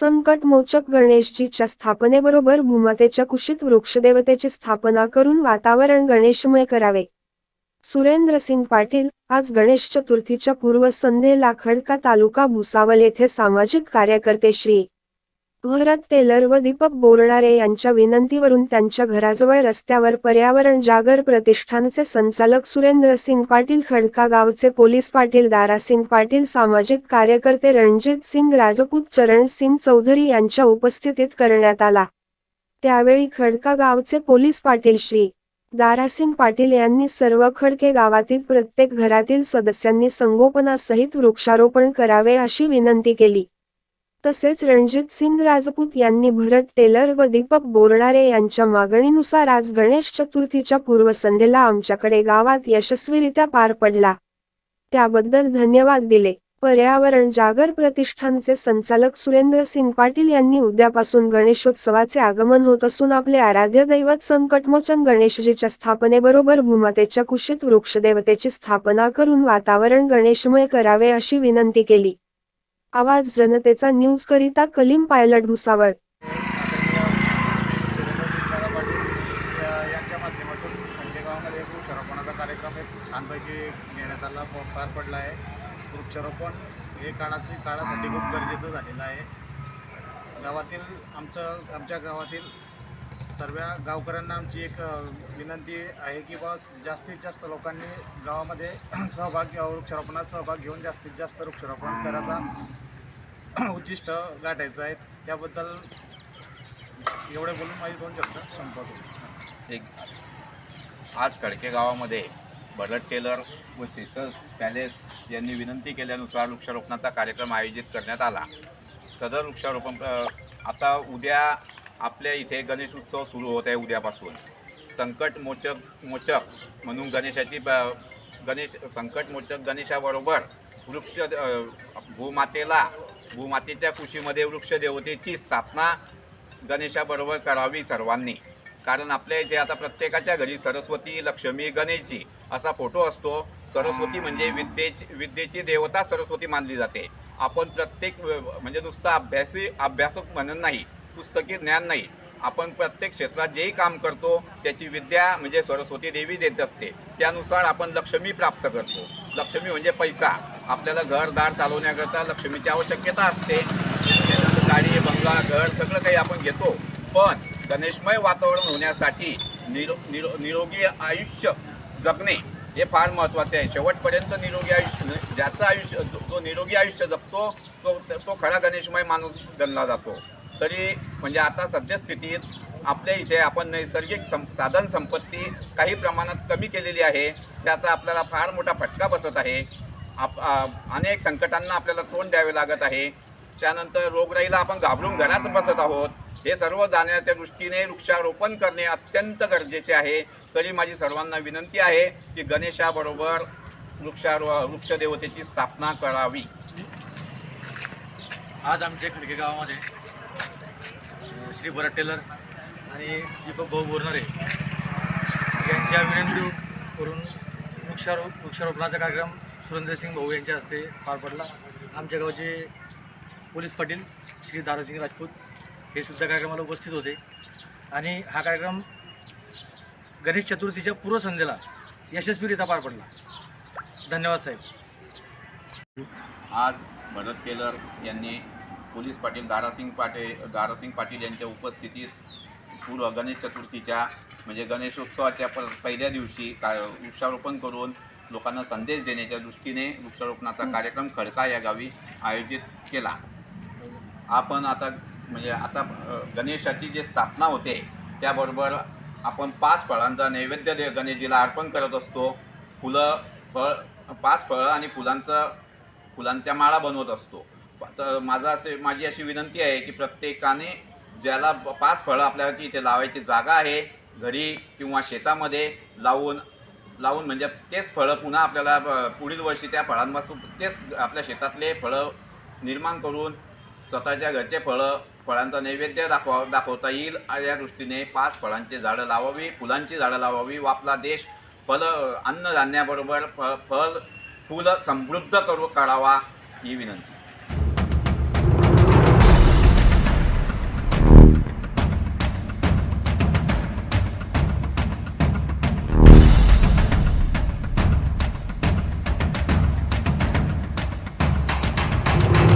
संकटमोचक गणेशजीच्या स्थापनेबरोबर भूमातेच्या कुशीत वृक्षदेवतेची स्थापना करून वातावरण गणेशमय करावे. सुरेंद्रसिंग पाटील आज गणेश चतुर्थीच्या पूर्वसंध्येला खडका तालुका भुसावल येथे सामाजिक कार्यकर्ते श्री. भरत टेलर व दीपक बोरणारे यांच्या विनंतीवरून त्यांच्या घराजवळ रस्त्यावर पर्यावरण जागर प्रतिष्ठानचे संचालक सुरेंद्र सिंग पाटील खडका गावचे पोलीस पाटील दारासिंग पाटील सामाजिक कार्यकर्ते रणजित सिंग राजपूत चरण सिंग चौधरी यांच्या उपस्थितीत करण्यात आला. त्यावेळी खडका गावचे पोलीस पाटील श्री. दारासिंग पाटील यांनी सर्व खडके गावातील प्रत्येक घरातील सदस्यांनी संगोपनासहित वृक्षारोपण करावे अशी विनंती केली. तसेच रणजित सिंग राजपूत यांनी भरत टेलर व दीपक बोरणारे यांच्या मागणीनुसार आज गणेश चतुर्थीच्या पूर्वसंध्येला आमच्याकडे गावात यशस्वीरित्या पार पडला. त्याबद्दल धन्यवाद दिले. पर्यावरण जागर प्रतिष्ठानचे संचालक सुरेंद्र सिंग पाटील यांनी उद्यापासून गणेशोत्सवाचे आगमन होत असून आपले आराध्य दैवत संकटमोचन गणेशजीच्या स्थापनेबरोबर भूमातेच्या कुशीत वृक्षदेवतेची स्थापना करून वातावरण गणेशमय करावे अशी विनंती केली. आवाज जनतेचा न्यूज करिता कलीम पायलट भुसावळ दादा यांच्या माध्यमातून खंडेगावामध्ये वृक्षारोपणाचा कार्यक्रम एक छानपैकी घेण्यात आला प- पार पडला आहे वृक्षारोपण हे काळाची काळासाठी खूप गरजेचं झालेलं आहे गावातील आमचं आमच्या गावातील सर्व गावकऱ्यांना आमची एक विनंती आहे की बा जास्तीत जास्त लोकांनी गावामध्ये सहभाग वृक्षारोपणात सहभाग घेऊन जास्तीत जास्त वृक्षारोपण करायचा उद्दिष्ट गाठायचं आहे. त्याबद्दल एवढे बोलून माझी दोन शब्द संपवतो. एक आज खडके गावामध्ये भरत टेलर व सिस्टर्स पॅलेस यांनी विनंती केल्यानुसार वृक्षारोपणाचा कार्यक्रम आयोजित करण्यात आला. सदर वृक्षारोपण आता उद्या आपल्या इथे गणेश उत्सव सुरू होत आहे उद्यापासून. संकट मोचक मोचक म्हणून गणेशाची ब- गणेश संकट मोचक गणेशाबरोबर वृक्ष भूमातेला भूमातेच्या कुशीमध्ये वृक्षदेवतेची स्थापना गणेशाबरोबर करावी सर्वांनी. कारण आपल्या इथे आता प्रत्येकाच्या घरी सरस्वती लक्ष्मी गणेशजी असा फोटो असतो. सरस्वती म्हणजे विद्येची विद्येची देवता सरस्वती मानली जाते. आपण प्रत्येक म्हणजे नुसतं अभ्यासी अभ्यासक म्हणून नाही. पुस्तकी ज्ञान नाही. आपण प्रत्येक क्षेत्रात जेही काम करतो त्याची विद्या म्हणजे सरस्वती देवी देत असते. त्यानुसार आपण लक्ष्मी प्राप्त करतो. लक्ष्मी म्हणजे पैसा. आपल्याला घरदार चालवण्याकरता लक्ष्मीची आवश्यकता असते. गाडी बंगला घर सगळं काही आपण घेतो. पण गणेशमय वातावरण होण्यासाठी निरो निरो निरोगी आयुष्य जगणे हे फार महत्त्वाचे आहे. शेवटपर्यंत निरोगी आयुष्य ज्याचं आयुष्य जो जो निरोगी आयुष्य जगतो तो तो खरा गणेशमय माणूस गणला जातो. तरी म्हणजे आता सद्यस्थितीत आपल्या इथे आपण नैसर्गिक सं साधन संपत्ती काही प्रमाणात कमी केलेली आहे. त्याचा आपल्याला फार मोठा फटका बसत आहे. आप अनेक संकटांना आपल्याला तोंड द्यावे लागत आहे. त्यानंतर रोगराईला आपण घाबरून घरात बसत आहोत. हे सर्व जाण्याच्या दृष्टीने वृक्षारोपण करणे अत्यंत गरजेचे आहे. तरी माझी सर्वांना विनंती आहे की गणेशाबरोबर वृक्षारो वृक्षदेवतेची स्थापना करावी. आज आमच्या खडके गावामध्ये श्री भरत टेलर आणि दीपक भाऊ बोरणारे यांच्या विनंती करून वृक्षारोप वृक्षारोपणाचा कार्यक्रम सुरेंद्रसिंग भाऊ यांच्या हस्ते पार पडला. आमच्या गावचे पोलीस पाटील श्री दारासिंग राजपूत हे सुद्धा कार्यक्रमाला उपस्थित होते. आणि हा कार्यक्रम गणेश चतुर्थीच्या पूर्वसंध्येला यशस्वीरित्या पार पडला. धन्यवाद साहेब. आज भरत टेलर यांनी पोलीस पाटील दारासिंग पाटील दारासिंग पाटील यांच्या उपस्थितीत पूर्व गणेश चतुर्थीच्या म्हणजे गणेशोत्सवाच्या प पहिल्या दिवशी का वृक्षारोपण करून लोकांना संदेश देण्याच्या दृष्टीने वृक्षारोपणाचा कार्यक्रम खडका या गावी आयोजित केला. आपण आता म्हणजे आता गणेशाची जी स्थापना होते त्याबरोबर आपण पाच फळांचा नैवेद्य दे गणेशजीला अर्पण करत असतो. फुलं फळ पाच फळं आणि फुलांचं फुलांच्या माळा बनवत असतो. तर माझा असे माझी अशी विनंती आहे की प्रत्येकाने ज्याला पाच फळं आपल्याला इथे लावायची जागा आहे घरी किंवा शेतामध्ये लावून लावून म्हणजे तेच फळं पुन्हा आपल्याला पुढील वर्षी त्या फळांपासून तेच आपल्या शेतातले फळं निर्माण करून स्वतःच्या घरचे फळं फळांचा नैवेद्य दाखवा दाखवता येईल. या दृष्टीने पाच फळांची झाडं लावावी फुलांची झाडं लावावी. व आपला देश फल अन्नधान्याबरोबर फ फल फुलं समृद्ध करू काढावा ही विनंती.